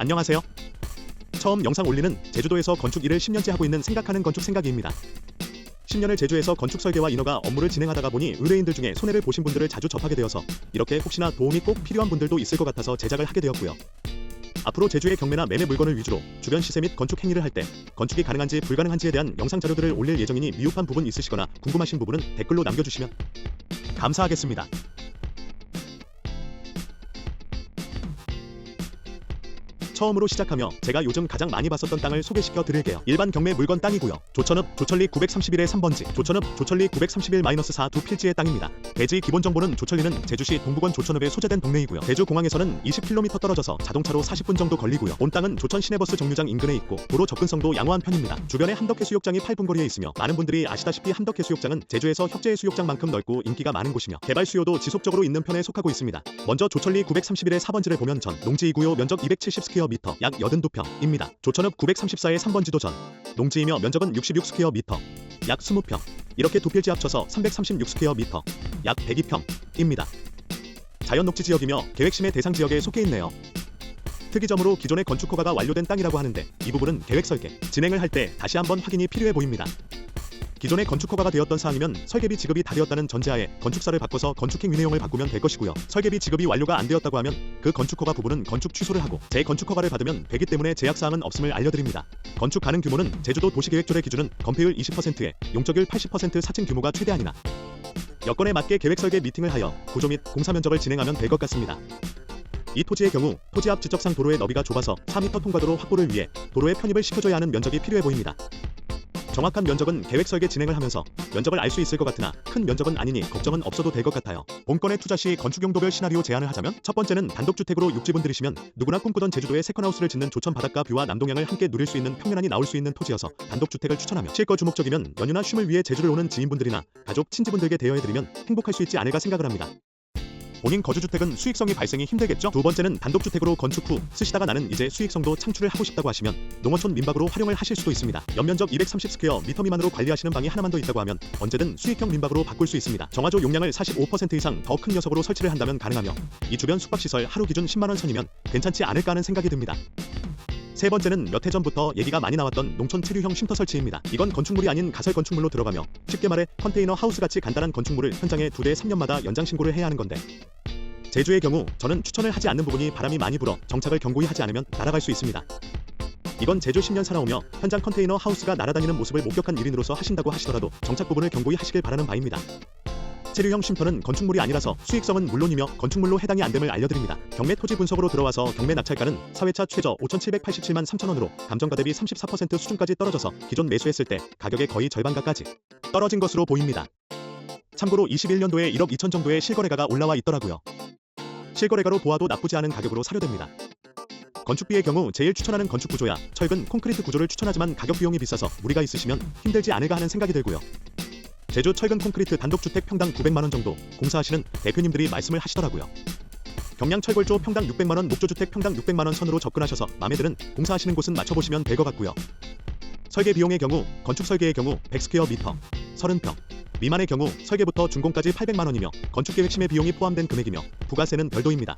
안녕하세요. 처음 영상 올리는 제주도에서 건축 일을 10년째 하고 있는 생각하는 건축 생각이입니다. 10년을 제주에서 건축 설계와 인허가 업무를 진행하다가 보니 의뢰인들 중에 손해를 보신 분들을 자주 접하게 되어서 이렇게 혹시나 도움이 꼭 필요한 분들도 있을 것 같아서 제작을 하게 되었고요. 앞으로 제주의 경매나 매매 물건을 위주로 주변 시세 및 건축 행위를 할 때 건축이 가능한지 불가능한지에 대한 영상 자료들을 올릴 예정이니 미흡한 부분 있으시거나 궁금하신 부분은 댓글로 남겨주시면 감사하겠습니다. 처음으로 시작하며 제가 요즘 가장 많이 봤었던 땅을 소개시켜 드릴게요. 일반 경매 물건 땅이고요. 조천읍 조천리 931의 3번지, 조천읍 조천리 931-4 두 필지의 땅입니다. 대지 기본 정보는 조천리는 제주시 동부권 조천읍에 소재된 동네이고요. 제주 공항에서는 20km 떨어져서 자동차로 40분 정도 걸리고요. 온 땅은 조천 시내버스 정류장 인근에 있고 도로 접근성도 양호한 편입니다. 주변에 함덕해 수욕장이 8분 거리에 있으며 많은 분들이 아시다시피 함덕해 수욕장은 제주에서 협재해 수욕장만큼 넓고 인기가 많은 곳이며 개발 수요도 지속적으로 있는 편에 속하고 있습니다. 먼저 조천리 931의 4번지를 보면 전 농지이고요. 면적 270 스퀘어 미터 약 82평입니다. 조천읍 934의 3번 지도 전 농지이며 면적은 66 스퀘어 미터 약 20평 이렇게 두 필지 합쳐서 336 스퀘어 미터 약 102평입니다. 자연 녹지 지역이며 계획심의 대상 지역에 속해 있네요. 특이점으로 기존의 건축 허가가 완료된 땅이라고 하는데 이 부분은 계획 설계 진행을 할 때 다시 한번 확인이 필요해 보입니다. 기존의 건축 허가가 되었던 사항이면 설계비 지급이 다 되었다는 전제하에 건축사를 바꿔서 건축행 위 내용을 바꾸면 될 것이고요. 설계비 지급이 완료가 안 되었다고 하면 그 건축 허가 부분은 건축 취소를 하고 재건축 허가를 받으면 되기 때문에 제약 사항은 없음을 알려드립니다. 건축 가능 규모는 제주도 도시계획조례 기준은 건폐율 20%에 용적률 80% 사칭 규모가 최대한이나 여건에 맞게 계획 설계 미팅을 하여 구조 및 공사 면적을 진행하면 될 것 같습니다. 이 토지의 경우 토지 앞 지적상 도로의 너비가 좁아서 4m 통과도로 확보를 위해 도로에 편입을 시켜줘야 하는 면적이 필요해 보입니다. 정확한 면적은 계획 설계 진행을 하면서 면적을 알 수 있을 것 같으나 큰 면적은 아니니 걱정은 없어도 될 것 같아요. 본건의 투자 시 건축 용도별 시나리오 제안을 하자면 첫 번째는 단독주택으로 육지분들이시면 누구나 꿈꾸던 제주도에 세컨하우스를 짓는 조천 바닷가 뷰와 남동향을 함께 누릴 수 있는 평면안이 나올 수 있는 토지여서 단독주택을 추천하며 실거 주목적이면 연휴나 쉼을 위해 제주를 오는 지인분들이나 가족 친지분들께 대여해드리면 행복할 수 있지 않을까 생각을 합니다. 본인 거주주택은 수익성이 발생이 힘들겠죠? 두 번째는 단독주택으로 건축 후 쓰시다가 나는 이제 수익성도 창출을 하고 싶다고 하시면 농어촌 민박으로 활용을 하실 수도 있습니다. 연면적 230 스퀘어 미터 미만으로 관리하시는 방이 하나만 더 있다고 하면 언제든 수익형 민박으로 바꿀 수 있습니다. 정화조 용량을 45% 이상 더 큰 녀석으로 설치를 한다면 가능하며 이 주변 숙박시설 하루 기준 10만원 선이면 괜찮지 않을까 하는 생각이 듭니다. 세 번째는 몇 해 전부터 얘기가 많이 나왔던 농촌 체류형 쉼터 설치입니다. 이건 건축물이 아닌 가설 건축물로 들어가며 쉽게 말해 컨테이너 하우스 같이 간단한 건축물을 현장에 두 대 3년마다 연장 신고를 해야 하는 건데 제주의 경우 저는 추천을 하지 않는 부분이 바람이 많이 불어 정착을 견고히 하지 않으면 날아갈 수 있습니다. 이건 제주 10년 살아오며 현장 컨테이너 하우스가 날아다니는 모습을 목격한 일인으로서 하신다고 하시더라도 정착 부분을 견고히 하시길 바라는 바입니다. 체류형 쉼터는 건축물이 아니라서 수익성은 물론이며 건축물로 해당이 안 됨을 알려드립니다. 경매 토지 분석으로 들어와서 경매 낙찰가는 사회차 최저 5,787만 3천원으로 감정가 대비 34% 수준까지 떨어져서 기존 매수했을 때 가격의 거의 절반가까지 떨어진 것으로 보입니다. 참고로 21년도에 1억 2천 정도의 실거래가가 올라와 있더라고요. 실거래가로 보아도 나쁘지 않은 가격으로 사료됩니다. 건축비의 경우 제일 추천하는 건축 구조야 철근 콘크리트 구조를 추천하지만 가격 비용이 비싸서 무리가 있으시면 힘들지 않을까 하는 생각이 들고요. 제주 철근 콘크리트 단독주택 평당 900만원 정도 공사하시는 대표님들이 말씀을 하시더라고요. 경량 철골조 평당 600만원 목조주택 평당 600만원 선으로 접근하셔서 마음에 드는 공사하시는 곳은 맞춰보시면 될 것 같고요. 설계 비용의 경우 건축 설계의 경우 100스퀘어 미터 30평 미만의 경우 설계부터 준공까지 800만원이며 건축 계획 심의 비용이 포함된 금액이며 부가세는 별도입니다.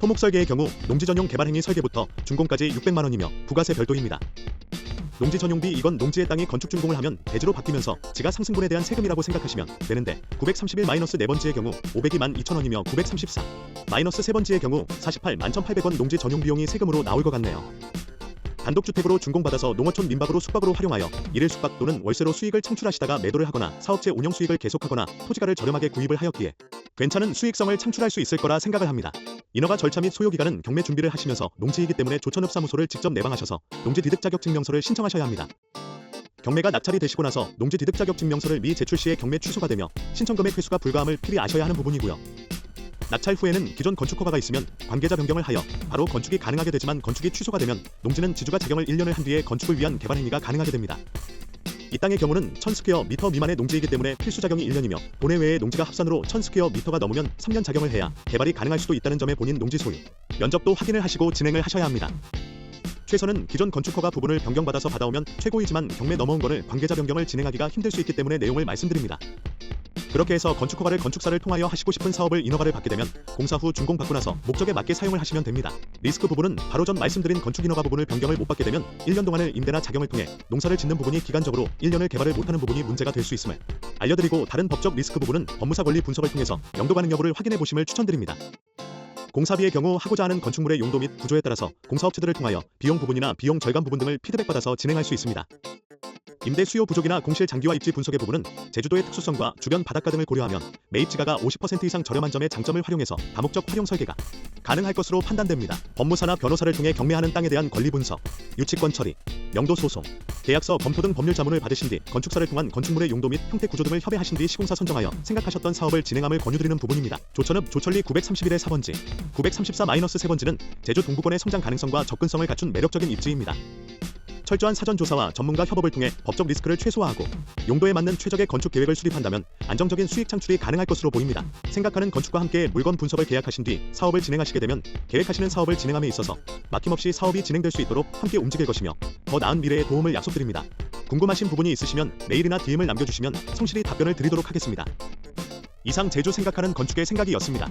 토목 설계의 경우 농지 전용 개발 행위 설계부터 준공까지 600만원이며 부가세 별도입니다. 농지 전용비 이건 농지의 땅이 건축 준공을 하면 대지로 바뀌면서 지가 상승분에 대한 세금이라고 생각하시면 되는데 931 마이너스 네 번지의 경우 502 12,000원이며 934 마이너스 세 번지의 경우 48 11,800원 농지 전용 비용이 세금으로 나올 것 같네요. 단독주택으로 준공받아서 농어촌 민박으로 숙박으로 활용하여 일일 숙박 또는 월세로 수익을 창출하시다가 매도를 하거나 사업체 운영 수익을 계속하거나 토지가를 저렴하게 구입을 하였기에 괜찮은 수익성을 창출할 수 있을 거라 생각을 합니다. 인허가 절차 및 소요 기간은 경매 준비를 하시면서 농지이기 때문에 조천읍 사무소를 직접 내방하셔서 농지 디득 자격 증명서를 신청하셔야 합니다. 경매가 낙찰이 되시고 나서 농지 디득 자격 증명서를 미 제출 시에 경매 취소가 되며 신청 금액 회수가 불가함을 필히 아셔야 하는 부분이고요. 낙찰 후에는 기존 건축 허가가 있으면 관계자 변경을 하여 바로 건축이 가능하게 되지만 건축이 취소가 되면 농지는 지주가 작용을 1년을 한 뒤에 건축을 위한 개발 행위가 가능하게 됩니다. 이 땅의 경우는 1000스퀘어 미터 미만의 농지이기 때문에 필수 작용이 1년이며 본회 외의 농지가 합산으로 1000스퀘어 미터가 넘으면 3년 작용을 해야 개발이 가능할 수도 있다는 점에 본인 농지 소유, 면적도 확인을 하시고 진행을 하셔야 합니다. 최선은 기존 건축 허가 부분을 변경받아서 받아오면 최고이지만 경매 넘어온 거를 관계자 변경을 진행하기가 힘들 수 있기 때문에 내용을 말씀드립니다. 그렇게 해서 건축 허가를 건축사를 통하여 하시고 싶은 사업을 인허가를 받게 되면 공사 후 준공 받고 나서 목적에 맞게 사용을 하시면 됩니다. 리스크 부분은 바로 전 말씀드린 건축 인허가 부분을 변경을 못 받게 되면 1년 동안을 임대나 작용을 통해 농사를 짓는 부분이 기간적으로 1년을 개발을 못하는 부분이 문제가 될 수 있음을 알려드리고 다른 법적 리스크 부분은 법무사 권리 분석을 통해서 영도 가능 여부를 확인해 보심을 추천드립니다. 공사비의 경우 하고자 하는 건축물의 용도 및 구조에 따라서 공사업체들을 통하여 비용 부분이나 비용 절감 부분 등을 피드백받아서 진행할 수 있습니다. 임대 수요 부족이나 공실 장기화 입지 분석의 부분은 제주도의 특수성과 주변 바닷가 등을 고려하면 매입 지가가 50% 이상 저렴한 점의 장점을 활용해서 다목적 활용 설계가 가능할 것으로 판단됩니다. 법무사나 변호사를 통해 경매하는 땅에 대한 권리 분석, 유치권 처리, 명도 소송, 계약서 검토 등 법률 자문을 받으신 뒤 건축사를 통한 건축물의 용도 및 형태 구조 등을 협의하신 뒤 시공사 선정하여 생각하셨던 사업을 진행함을 권유드리는 부분입니다. 조천읍 조천리 931의 4번지, 934-3번지는 제주 동부권의 성장 가능성과 접근성을 갖춘 매력적인 입지입니다. 철저한 사전 조사와 전문가 협업을 통해 법적 리스크를 최소화하고 용도에 맞는 최적의 건축 계획을 수립한다면 안정적인 수익 창출이 가능할 것으로 보입니다. 생각하는 건축과 함께 물건 분석을 계약하신 뒤 사업을 진행하시게 되면 계획하시는 사업을 진행함에 있어서 막힘없이 사업이 진행될 수 있도록 함께 움직일 것이며 더 나은 미래에 도움을 약속드립니다. 궁금하신 부분이 있으시면 메일이나 DM을 남겨주시면 성실히 답변을 드리도록 하겠습니다. 이상 제주 생각하는 건축의 생각이었습니다.